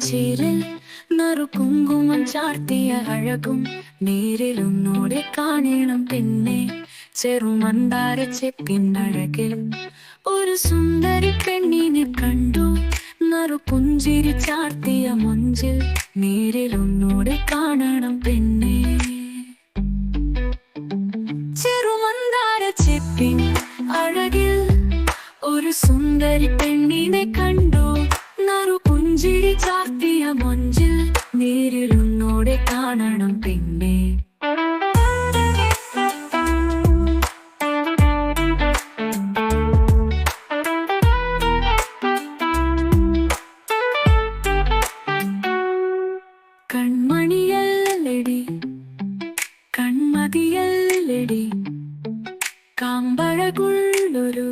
ചേരിൽ നറുകുങ്കുമം ചാർത്തിയ അഴകും നേരിലൊന്നോടെ കാണണം പിന്നെ ചെറുമന്താര ചെപ്പിനഴകിൽ ഒരു സുന്ദരി പെണ്ണിനെ കണ്ടു. നറുപുഞ്ചിരി ചാർത്തിയ മൊഞ്ചിൽ നേരിലൊന്നോടെ കാണണം പിന്നെ ചെറുമന്താര ചെപ്പിൻ അഴകിൽ ഒരു സുന്ദരി പെണ്ണിനെ നറുപുഞ്ചിരി ചാർത്തിയ മൊഞ്ചിൽ നേരിലൊന്നോടെ കാണണം പിന്നെ കൺമണിയല്ലടി കൺമതിയല്ലടി കാമ്പഴകുള്ളൊരു